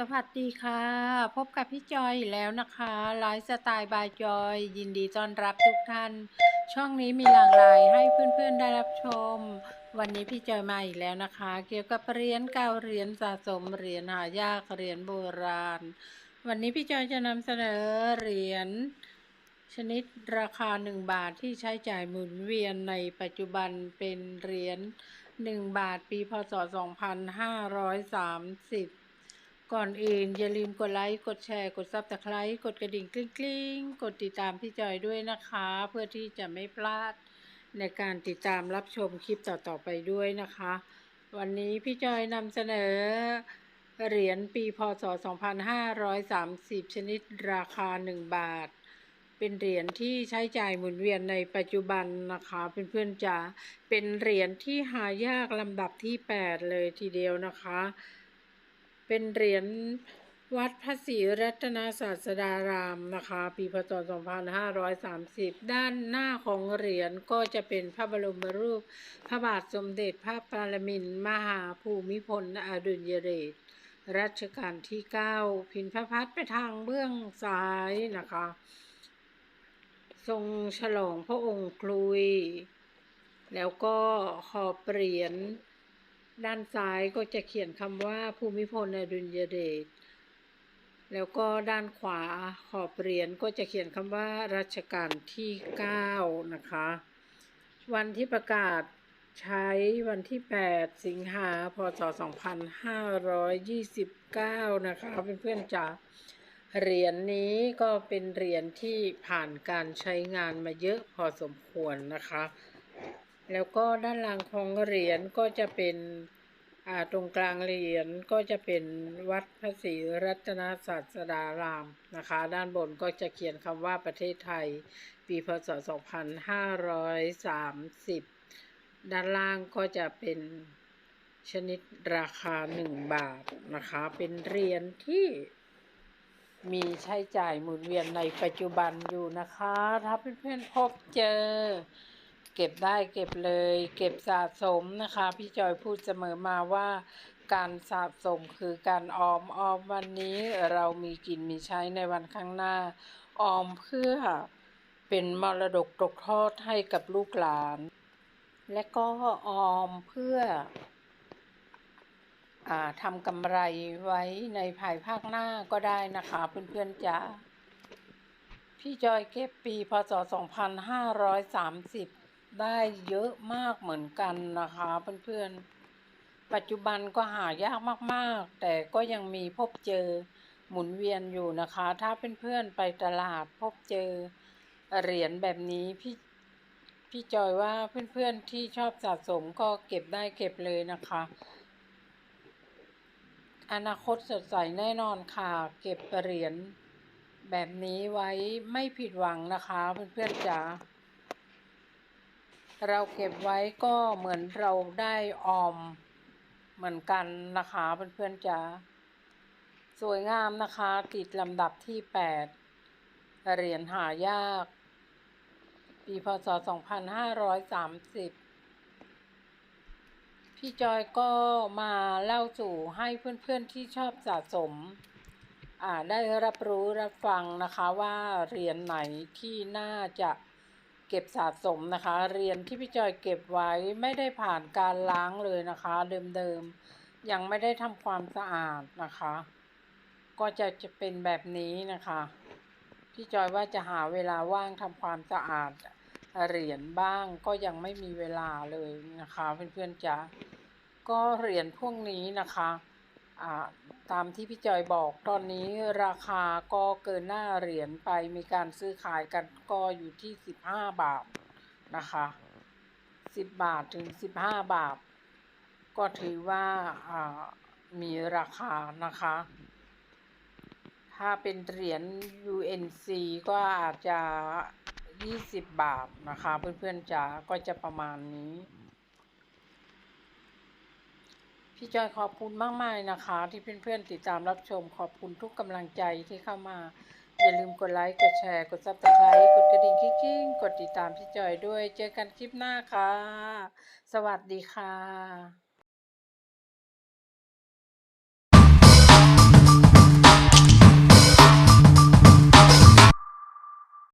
สวัสดีค่ะ พบกับพี่จอยอีกแล้วนะคะไลฟ์สไตล์บายจอย ยินดีต้อนรับทุกท่าน ช่องนี้มีหลากหลายให้เพื่อนๆได้รับชม วันนี้พี่จอยมาอีกแล้วนะคะ เกี่ยวกับเหรียญเก่าเหรียญสะสมเหรียญหายากเหรียญโบราณ วันนี้พี่จอยจะนำเสนอเหรียญชนิดราคา 1 บาทที่ใช้จ่ายหมุนเวียนในปัจจุบันเป็นเหรียญ1บาทปีพศ 2530 ก่อนอื่นอย่าลืมกดไลค์ กดแชร์ กดซับสไครต์กดกระดิ่งกริ๊งๆกดติดตามพี่จอยด้วยนะคะ เพื่อที่จะไม่พลาดในการติดตามรับชมคลิปต่อๆไปด้วยนะคะ วันนี้พี่จอยนำเสนอ เหรียญปีพศ 2530 ชนิดราคา 1 บาท เป็นเหรียญที่ใช้จ่ายหมุนเวียนในปัจจุบันนะคะเพื่อนๆจ๋าเป็นเหรียญที่หายากลำดับที่ 8 เลยทีเดียวนะคะ เป็นเหรียญวัดพระศรีรัตนศาสดารามนะคะ ปีพศ 2530 ด้านหน้าของเหรียญก็จะเป็นพระบรมรูป พระบาทสมเด็จพระปรมินทมหาภูมิพลอดุลยเดชรัชกาลที่ 9 พินพระพัดไปทางเบื้องซ้ายนะคะ ทรงฉลองพระองค์คลุย แล้วก็ขอบเหรียญ ด้านซ้ายก็จะเขียนคำว่าภูมิพลอดุลยเดช แล้วก็ด้านขวาขอบเหรียญก็จะเขียนคำว่ารัชกาลที่ 9 นะคะ วันที่ประกาศใช้วันที่ 8 สิงหาพศ 2529 นะคะเพื่อนๆจ๋าเหรียญนี้ก็เป็นเหรียญที่ผ่านการใช้งานมาเยอะพอสมควรนะคะ แล้วก็ด้านหลังของเหรียญก็จะเป็นอ่าตรงกลางเหรียญก็จะเป็นวัดพระศรีรัตนศาสดารามนะคะ ด้านบนก็จะเขียนคำว่าประเทศไทย ปีพศ 2530 ด้านล่างก็จะเป็นชนิดราคา 1 บาทนะคะ เป็นเหรียญที่มีใช้จ่ายหมุนเวียนในปัจจุบันอยู่นะคะ ถ้าเพื่อนๆพบเจอ เก็บได้เก็บเลย เก็บสะสมนะคะ พี่จอยพูดเสมอมาว่า การสะสมคือการออมออมวันนี้เรามีกินมีใช้ในวันข้างหน้า ออมเพื่อเป็นมรดกตกทอดให้กับลูกหลาน และก็ออมเพื่ออทำกำไรไว้ในภายภาคหน้าก็ได้นะคะเพื่อนๆจ๋าพี่จอยเก็บปีพศ 2530 ได้เยอะมากเหมือนกันนะคะเพื่อนๆ ปัจจุบันก็หายากมากๆ แต่ก็ยังมีพบเจอหมุนเวียนอยู่นะคะ ถ้าเพื่อนๆ ไปตลาดพบเจอเหรียญแบบนี้พี่พี่จอยว่าเพื่อนๆ ที่ชอบสะสมก็เก็บได้เก็บเลยนะคะ อนาคตสดใสแน่นอนค่ะ เก็บเหรียญแบบนี้ไว้ไม่ผิดหวังนะคะเพื่อนๆจ๋า เราเก็บไว้ก็เหมือนเราได้ออมเหมือนกันนะคะเพื่อนๆจ๋าสวยงามนะคะ ติดลำดับที่ 8 เหรียญหายาก ปีพศ 2530 พี่จอยก็มาเล่าสู่ให้เพื่อนๆที่ชอบสะสม ได้รับรู้รับฟังนะคะว่าเหรียญไหนที่น่าจะ เก็บสะสมนะคะ เหรียญที่พี่จอยเก็บไว้ไม่ได้ผ่านการล้างเลยนะคะ เดิมๆยังไม่ได้ทำความสะอาดนะคะ ก็จะจะเป็นแบบนี้นะคะพี่จอยว่าจะหาเวลาว่างทำความสะอาดเหรียญบ้างก็ยังไม่มีเวลาเลยนะคะเพื่อนๆจ๋าก็เหรียญพวกนี้นะคะ ตามที่พี่จอยบอกตอนนี้ราคาก็เกินหน้าเหรียญไปมีการซื้อขายกันก็อยู่ที่ 15 บาทนะคะ 10 บาทถึง 15 บาท ก็ถือว่าอ่ามีราคานะคะ ถ้าเป็นเหรียญ UNC ก็อาจจะ 20 บาทนะคะ เพื่อนๆจ๋าก็จะประมาณนี้ พี่จอยขอบคุณมากมากนะคะ ที่เพื่อนๆติดตามรับชม ขอบคุณทุกกำลังใจที่เข้ามา อย่าลืมกดไลค์กดแชร์ กดซับสไครต์กดกระดิ่งกิ้งกดติดตามพี่จอยด้วย เจอกันคลิปหน้าค่ะ สวัสดีค่ะ